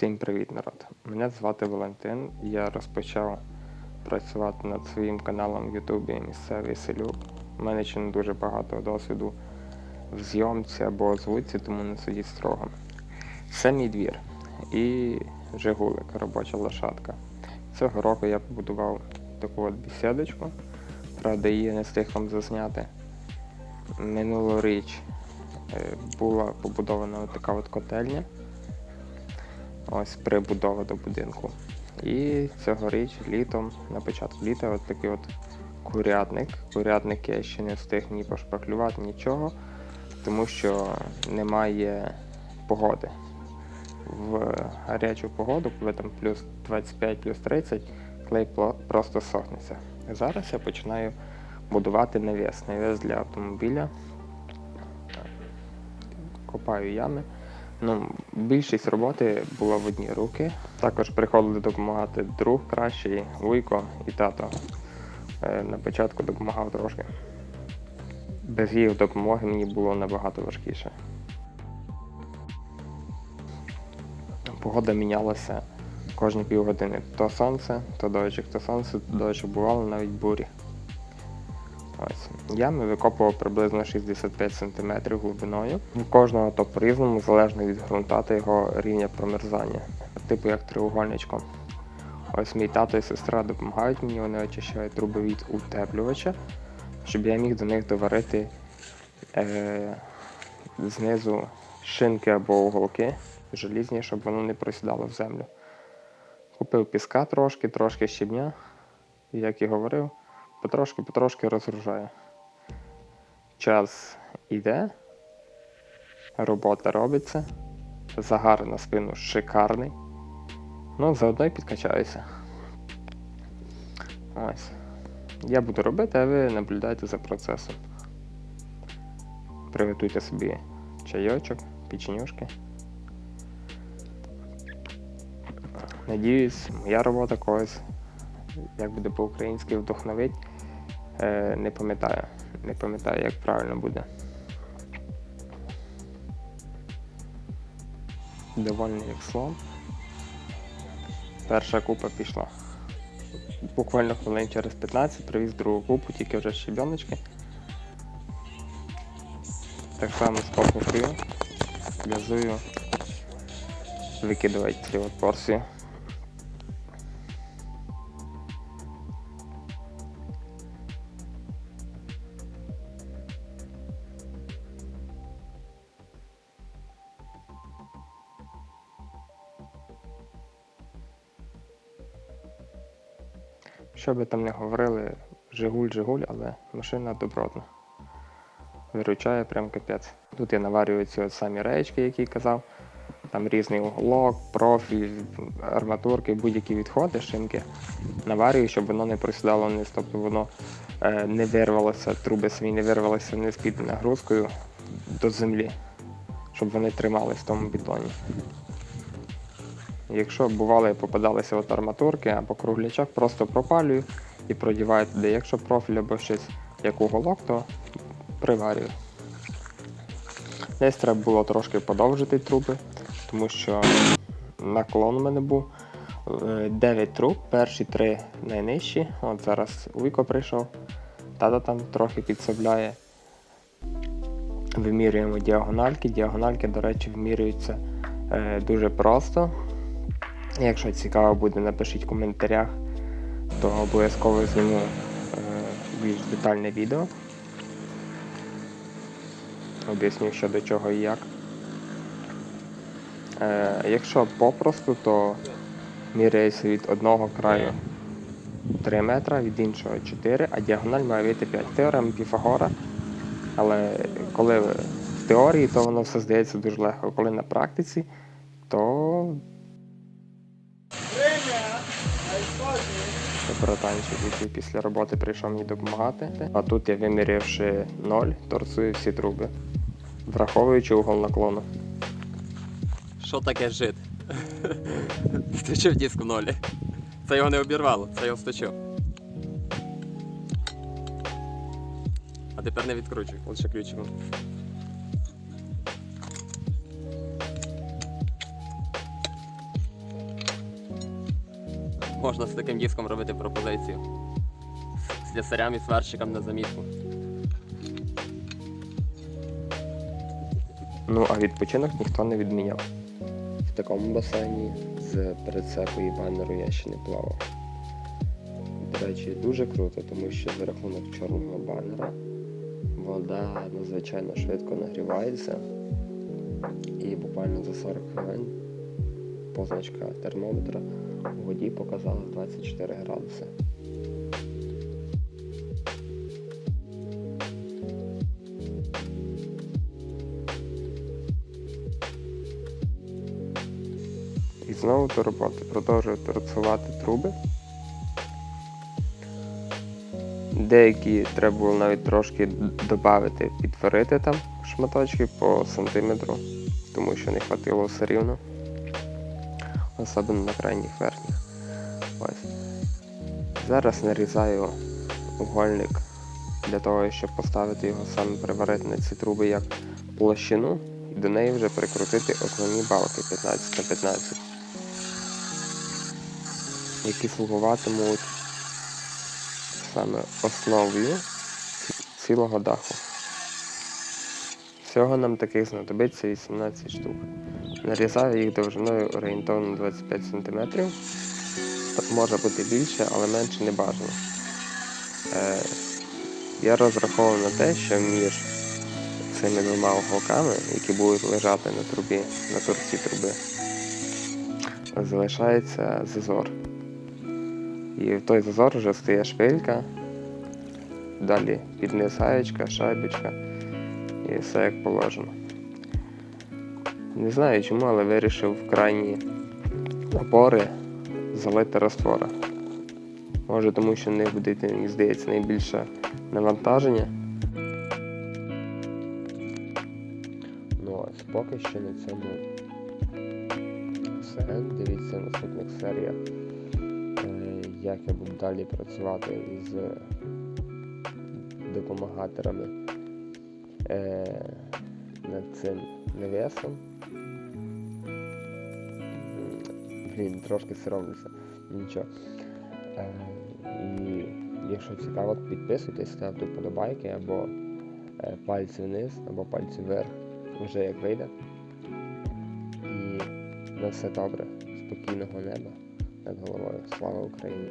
Всім привіт, народ! Мене звати Валентин. Я розпочав працювати над своїм каналом в Ютубі Місцевий селюк. У мене ще не дуже багато досвіду в зйомці або озвуці, тому не судіть строго. Це мій двір і Жигулик, робоча лошадка. Цього року я побудував таку от бесідочку. Правда, її не встиг вам засняти. Минулоріч е, була побудована така от котельня. Ось прибудова до будинку. І цьогоріч літом, на початку літа, от такий от курятник. Курятник я ще не встиг ні пошпаклювати, нічого, тому що немає погоди. В гарячу погоду, коли там плюс 25, плюс 30, клей просто сохнеться. Зараз я починаю будувати навіс. Навіс для автомобіля. Копаю ями. Ну, більшість роботи була в одні руки. Також приходили допомагати друг кращий, Вуйко і тато. Е, На початку допомагав трошки. Без їх допомоги мені було набагато важкіше. Погода мінялася кожні півгодини. То сонце, то дощик, то сонце, то дощик. Бувало навіть бурі. Ось. Ями викопував приблизно 65 см глибиною. У кожного то по-різному, залежно від ґрунта та його рівня промерзання. Типу як треугольничком. Ось мій тато і сестра допомагають мені, вони очищають труби від утеплювача, щоб я міг до них доварити е, знизу шинки або уголки желізні, щоб воно не просідало в землю. Купив піска трошки, трошки щебня, як і говорив, потрошки-потрошки розгружаю. Час іде, робота робиться, загар на спину шикарний. Ну, заодно й підкачаюся. Ось. Я буду робити, а ви наблюдайте за процесом. Приготуйте собі чайочок, печенюшки. Надіюсь, моя робота когось, як буде по-українськи, вдохновить. Е, не пам'ятаю. Не пам'ятаю, як правильно буде. Довольний як слон. Перша купа пішла. Буквально хвилин через 15 привіз другу купу, тільки вже щебеночки. Так само спокою, в'язую, викидувати цю порцію. Що би там не говорили, Жигуль, Жигуль, але машина добротна. Виручає прям капець. Тут я наварюю ці от самі реєчки, які казав. Там різний уголок, профіль, арматурки, будь-які відходи, шинки. Наварюю, щоб воно не просідало вниз, тобто воно е, не вирвалося, труби свої не вирвалися вниз під нагрузкою до землі, щоб вони тримались в тому бетоні. Якщо бували попадалися от арматурки або круглячок, просто пропалюю і продіваю туди. Якщо профіль або щось як уголок, то приварюю. Десь треба було трошки подовжити труби, тому що наклон у мене був 9 труб, перші три найнижчі. От зараз Віко прийшов, тата там трохи підсобляє. Вимірюємо діагональки. Діагональки, до речі, вимірюються е, дуже просто. Якщо цікаво буде, напишіть в коментарях, то обов'язково зніму е, більш детальне відео. Об'ясню, що до чого і як. Е, якщо попросту, то міряється від одного краю 3 метра, від іншого 4, а діагональ має вийти 5. Теорема Піфагора. Але коли в теорії, то воно все здається дуже легко. Коли на практиці, то братанчик, який після роботи прийшов мені допомагати. А тут я вимірявши 0, торцую всі труби, враховуючи угол наклону. Що таке жит? Сточив диск в нолі. Це його не обірвало, це його сточив. А тепер не відкручуй, лише ключиком. Можна з таким диском робити пропозицію. З слесарям і сварщикам на замітку. Ну а відпочинок ніхто не відміняв. В такому басейні з прицепу і банеру я ще не плавав. До речі, дуже круто, тому що за рахунок чорного банера вода надзвичайно швидко нагрівається. І буквально за 40 хвилин позначка термометра у воді показала 24 градуси. І знову до роботи. Продовжую торцувати труби. Деякі треба було навіть трошки додати, підтворити там шматочки по сантиметру, тому що не хватило все рівно. Особливо на крайніх верхніх. Ось. Зараз нарізаю угольник для того, щоб поставити його саме приварити на ці труби як площину і до неї вже прикрутити основні балки 15 на 15 які слугуватимуть саме основою цілого даху. Всього нам таких знадобиться 18 штук. Нарізаю їх довжиною орієнтовно 25 см. Може бути більше, але менше не бажано. Е, я розраховував на те, що між цими двома уголками, які будуть лежати на трубі, на торці труби, залишається зазор. І в той зазор вже стає шпилька, далі під низ гаєчка, шайбочка і все як положено. Не знаю чому, але вирішив в крайні опори залити раствора. Може тому, що в них буде, мені здається, найбільше навантаження. Ну ось поки що на цьому все. Дивіться в наступних серіях е, як я буду далі працювати з допомагаторами е, над цим навесом. М, Блін, трошки соромлюся. Нічого. Е, і якщо цікаво, підписуйтесь, ставте вподобайки або е, пальці вниз, або пальці вверх, вже як вийде. І на все добре, спокійного неба над головою. Слава Україні!